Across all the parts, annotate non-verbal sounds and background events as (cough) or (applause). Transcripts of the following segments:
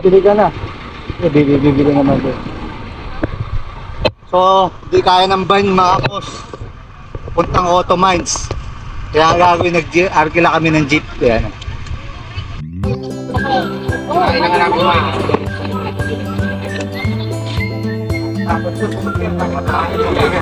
Bili ka na. Eh, bibili naman doon. So, di kaya ng van mga boss. Puntang Auto Mines. Kaya gagawin, nag-arkila kami ng jeep. Kaya na. What's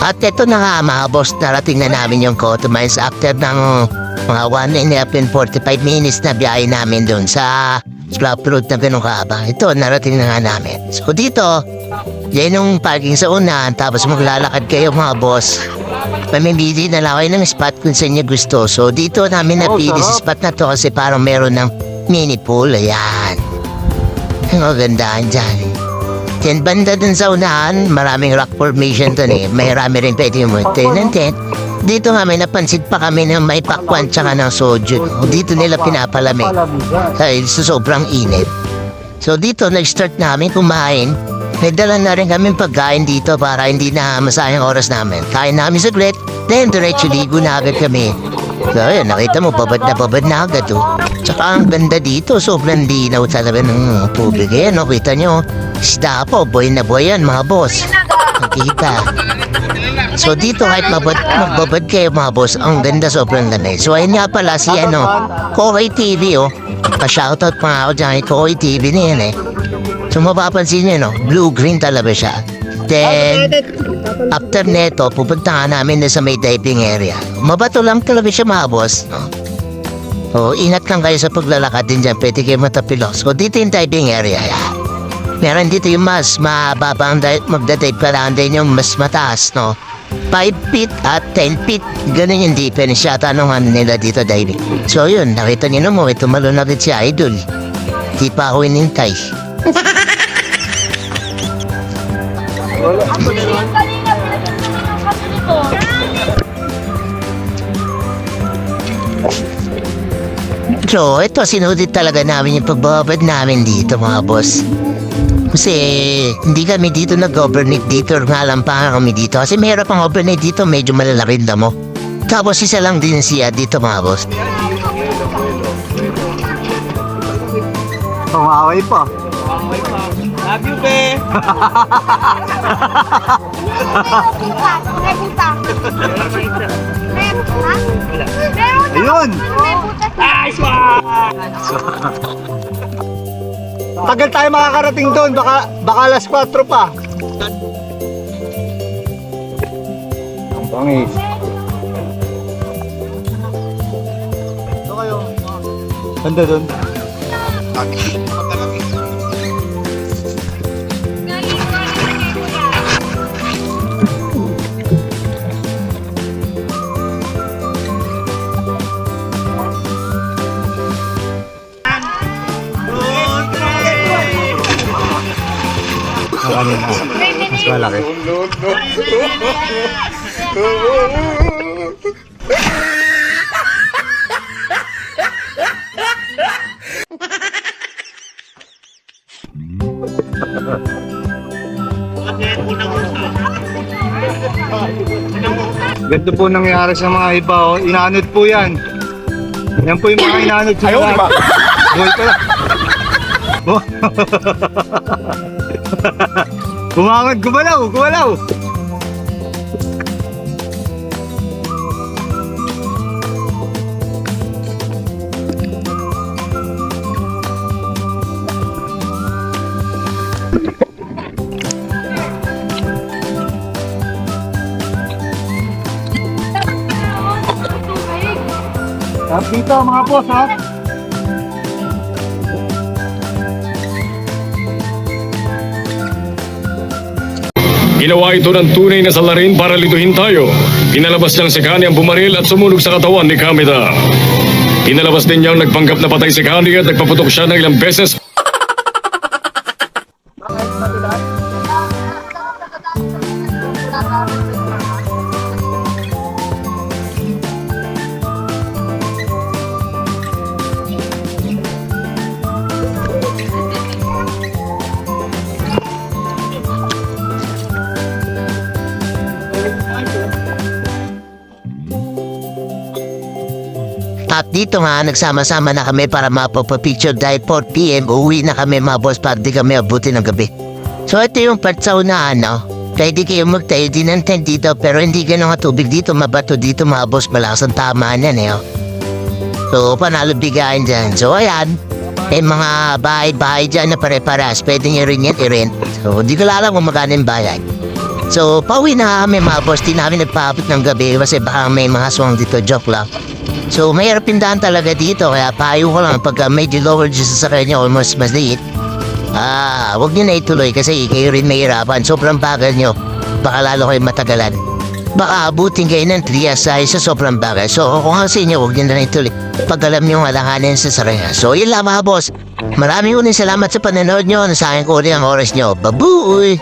At ito na nga mga boss, narating na namin yung Cotto Mines after ng mga 1 and a half and 45 minutes na biyahe namin doon sa Slop Road na ganun kaaba. Ito, narating na nga namin. So dito, yan yung parking sa unahan, tapos maglalakad kayo mga boss. Mamimili na lang kayo ng spot kung saan nyo gusto. So dito namin napili sa spot na to kasi parang meron ng mini pool. Ayan. Ang magandahan dyan. Then banda dun sa unahan, maraming rock formation dun eh. May rami rin pwede mo. Then, dito nga may napansin pa kami ng may pakwan tsaka ng soju. Dito nila pinapalamig. Dahil sa sobrang init. So dito, nag-start namin kumain. May dala na rin kami pagkain dito para hindi na masayang oras namin. Kain namin saglit, then diretso ligo na agad kami. So yun, nakita mo, babad na babad na agad oh. Tsaka ang ganda dito, sobrang linaw talaga ng tubig. Ayan, oh, kita nyo. Isda po, boy na boy yan, mga boss. Nakita. So dito kahit mabad, magbabad kayo mga boss, ang ganda sobrang lamig. So ayun nga pala si ano, Kokoy TV oh. Pa-shoutout pa nga ako dyan kay Kokoy TV na yan eh. So mapapansin nyo no, blue-green talaga siya. Then, after neto, pupunta nga namin na sa may diving area. Mabato lang talaga siya mga boss. No? Oh, ingat lang kayo sa paglalakad din dyan, pwede kayo matapilos. So dito yung diving area. Yan. Meron dito yung mas mababa ang dive, magdadive ka lang din yung mas mataas, no? 5 feet at 10 feet. Ganun yung difference yata nung ano nila dito diving. So yun, nakita niyo naman, ito malo na rin si Idol. Di pa ako inintay. Kanina, pinagsasabi ng kami nito. So, ito sinudit talaga namin yung pagbabad namin dito mga boss. Kasi hindi kami dito nag-overnight dito nga lang pa kami dito. Kasi mahirap ang overnight dito, medyo malalaki ang damo. Tapos isa lang din siya dito mga boss. Tumaway pa. Love you, be! Ayun! May (laughs) buta. Tagal tayo makakarating doon. Baka, baka alas 4 pa. Ang bangis. Ito kayo. Ganda doon. Ang ano na. Mas malaki. Ganito po nangyari sa mga iba. Oh. Inanod po yan. Yan po yung mga inanod sa Ayaw, mga... Buhay pa lang. (laughs) (laughs) Bumangon, gumalaw, gumalaw. Dito mga boss ha. Ginawa ito ng tunay na salarin para lituhin tayo. Pinalabas niyang si Kani ang bumaril at sumunog sa katawan ni Kamita. Pinalabas din niyang nagpanggap na patay si Kani at nagpaputok siya ng ilang beses At dito nga, nagsama-sama na kami para mapapapicture dahil 4pm uwi na kami mga boss pag di kami abuti ng gabi. So ito yung part sa unahan, no? Pwede kayo magtayo din ng dito pero hindi ganun tubig dito, mabato dito mga boss, malakas ang tamaan yan eh. oh. So panalo bigayan dyan. So ayan, may mga bahay-bahay dyan na pare-paras, pwede nyo rin yan i-rent. So di ko alam kung magkano yung bayad. So, pauwi na kami mga boss, di namin nagpaabot ng gabi kasi baka may mga swang dito, joke lang. So, mahirap pindahan talaga dito, kaya payo ko lang pagka medyo lower dyan sa niyo, almost maliit. Ah, wag niyo na ituloy kasi kayo rin mahirapan. Sobrang bagal niyo. Baka lalo kayo matagalan. Baka abutin kayo ng trias sa sa sobrang bagal. So, kung ang sa inyo, wag niyo na ituloy. Pag alam niyo ang sa saraya. So, yun lang mga boss. Maraming ulit salamat sa panonood niyo. Nasayang ko rin ang oras niyo. Babuy!